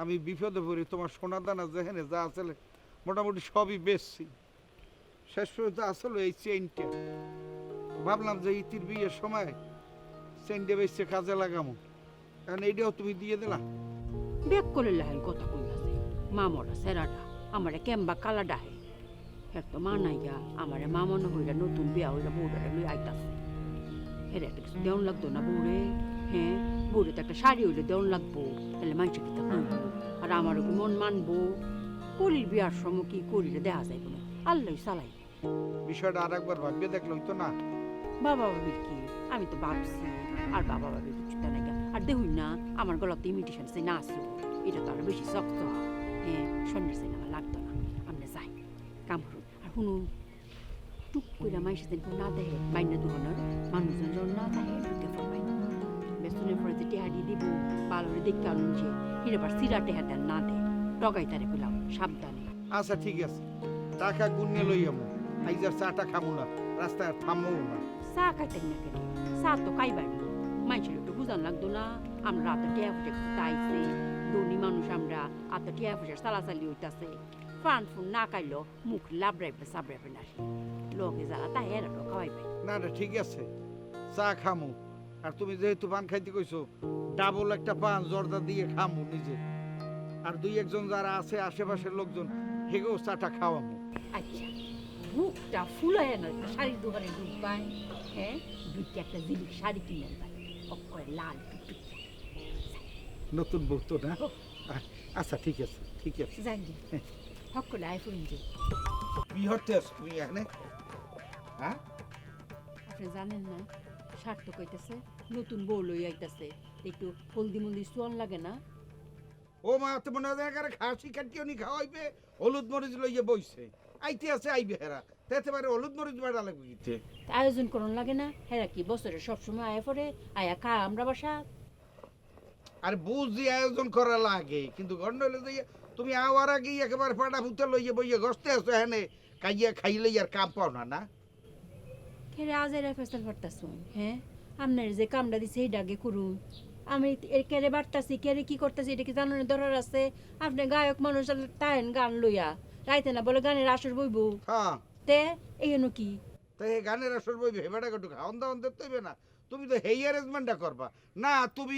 আমি বিপদে পড়ি, তোমার সোনা দানা যেখানে যা আসলে মোটামুটি সবই বেচছি। শেষ পর্যন্ত আসলে এই চেইনটা ভাবলাম যে ইতির বিয়ের সময় চেইনটা বেচছে কাজে লাগামো। কারণ এইটাও তুমি দিয়ে দিলা। বেক করে লাহেন কথা কইলাছে মামরা সেরাটা, আমারে কেম্বা কালা ডাহে। হের তো মা নাইয়া আমারে মামন হইরা নতুন বিয়া হইরা বউরে লই আইতাছে। হেরে একটা দেউন লাগতো না বউরে হ্যাঁ? বউরে তো একটা শাড়ি হইলে দেউন লাগবো তাহলে মানুষ কি তা আর আমারও কি মন মানবো করির বিয়ার সময় কি করিলে দেখা যাইব না। আল্লাহ চালাই। বিষয়টা আর একবার ভাবিয়ে দেখলে হইতো না। বাবা বাবির কি? আমি তো ভাবছি আর বাবা বাবির কিছু তা নাই আর দেখুন না আমার গলাতে ইমিটেশন সে না আসলো এটা তো আরও বেশি শক্ত হ্যাঁ। সন্ধ্যে সে আমার লাগতো না। আমরা যাই কাম করুন। আর শুনুন টুক করে মাইসে দিন না দেখে বাইনা দোকানের মানুষজন না দেখে ঢুকে বেসনের পরে যে টেহাডি দিব পালরে দেখতে আনুন যে হিরে বার সিরা টেহা দেন না দে। টগাই তারে পেলাম সাবধানে। আচ্ছা ঠিক আছে। টাকা গুনিয়ে লই আমো। আইজার চাটা খামু না রাস্তায় থামবো না। চা খাইতেন না কেন? চা তো খাইবানি মানুষের একটু বুঝান লাগতো না আমরা এত টিয়া ফুটে তাইছে ধনী মানুষ আমরা এত টিয়া ফুটে চালাচালি হইতাছে। ফান ফুন না খাইলো মুখ লাবড়াইবে সাবড়াইবে না লগে তাই এরা তো খাওয়াইবে। না না ঠিক আছে। চা খামু। আর তুমি যেহেতু পান খাইতে কইছো ডাবল একটা পান জর্দা দিয়ে খামু নিজে। আর দুই একজন যারা আছে আশেপাশের লোকজন হেগেও চাটা খাওয়ামু। আচ্ছা মুখটা ফুলায় না শাড়ির দোকানে ঢুকবাই হ্যাঁ? দুইটা একটা জিলিক শাড়ি কিনে আনবাই লাল নতুন বউ তো না? আচ্ছা ঠিক আছে ঠিক আছে। জানি হকলে আয় ফুরিন যে কি হতে তুমি এখানে? হ্যাঁ? আপনি জানেন না? স্বার্থ কইতেছে নতুন বউ লই আইতাছে। একটু হলদি মলদি সোয়ান লাগে না? ও মা তো মনে হয় খাসি কাটিও নি খাওয়াইবে হলুদ মরিচ লইয়ে বইছে। আইতে আছে আইবে হেরা। তেতে পারে হলুদ মরিচ বাড়া লাগবে কিতে? আয়োজন করন লাগে না? হেরা কি বছরে সবসময় আয়া পড়ে? আয়া খা আমরা বাসা। আর বুঝি আয়োজন করা লাগে কিন্তু গন্ডলে যাইয়া তুমি আওয়ার আগে একেবারে পাটা ফুতে লইয়ে বইয়ে গস্তে আছো এখানে কাইয়া খাইলে আর কাম পাও না না? হেরা আজ এরা ফেস্তাল পারতাছুন হ্যাঁ আপনার যে কামটা দিছে এই ডাকে করুন আমি এর কেড়ে বাড়তাছি কেড়ে কি করতেছি এটা কি জানানোর দরকার আছে আপনি গায়ক মানুষ তাইন গান লইয়া রাইতে না বলে গানের আসর বইব তে এই কি তো এই গানের আসর বই ভেবেটা কটু দাওয়ান দিতে হইবে না তুমি তো হেই অ্যারেঞ্জমেন্টটা করবা না তুমি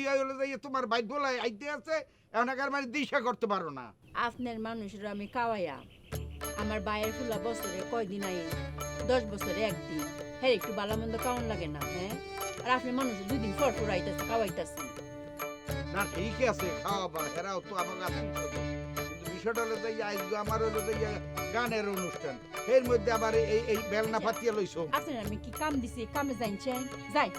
তোমার বাইক বলাই আইতে আছে এখন একার মানে দিশা করতে পারো না আপনার মানুষের আমি কাওয়াইয়া আমার বায়ের ফুলা বছরে কয়দিন আই দশ বছরে একদিন হ্যাঁ একটু বালামন্দ কাউন লাগে না হ্যাঁ? আর আপনি মানুষ দুদিন ফর ফর আইতাছে কাওয়াইতাছে না ঠিক আছে খাওয়াবা এরাও তো আমার আত্মীয় কিন্তু বিষয়টা হলো যে আজকে আমার হলো যে গানের অনুষ্ঠান। এর মধ্যে আবার এই এই বেলনা ফাটিয়ে লইছো। আপনার আমি কি কাম দিছি কামে যাইছেন যাই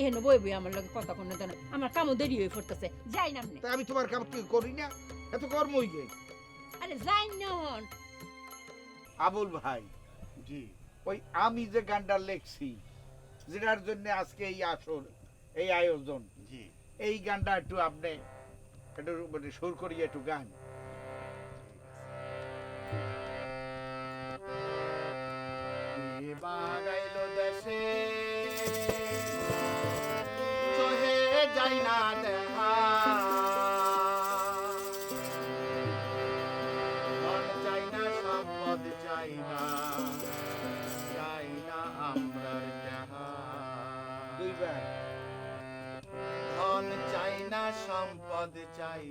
এহেন বই বই আমার লগে কথা কোনো? দেন আমার কামও দেরি হয়ে পড়তেছে যাই না আপনি। আমি তোমার কাম কি করি না এত কর্মই গে। আরে যাই না আবুল ভাই জি। ওই আমি যে গানটা লেখছি যেটার জন্য আজকে এই আসর এই আয়োজন এই গানটা একটু আপনি একটু মানে সুর করিয়ে একটু গান। বাগাইল দেশে চহে যাই না দেখা। সম্পদ চাই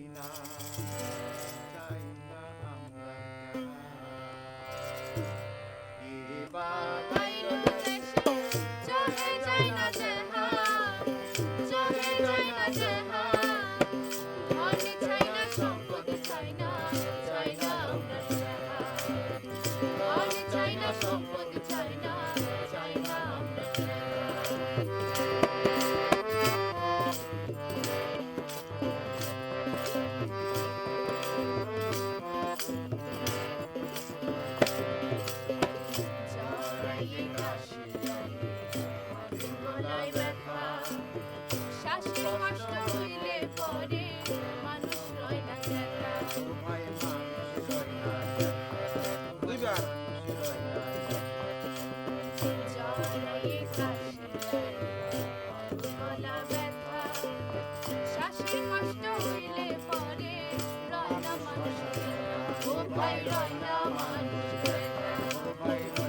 না চাই না আমরা চলে I don't.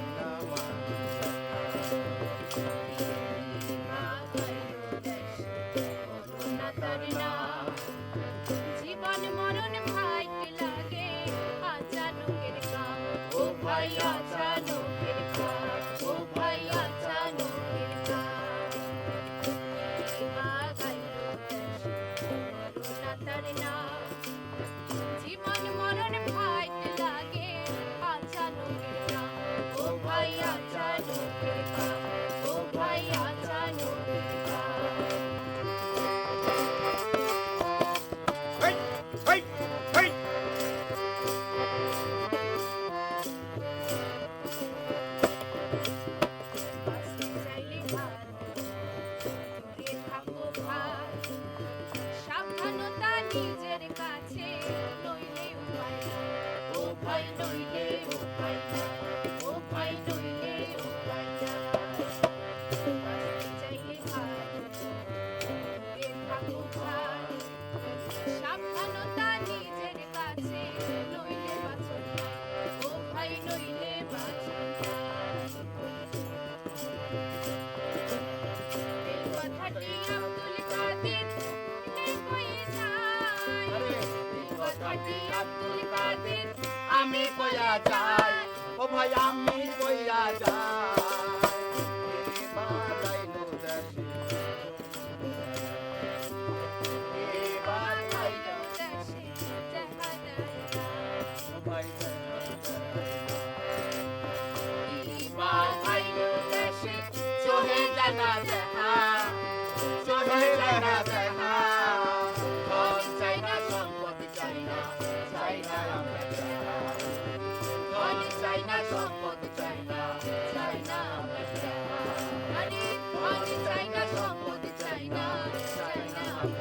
কাজী আব্দুল কাদের আমি কইয়া যাই। ও ভাই আমি কইয়া যাই।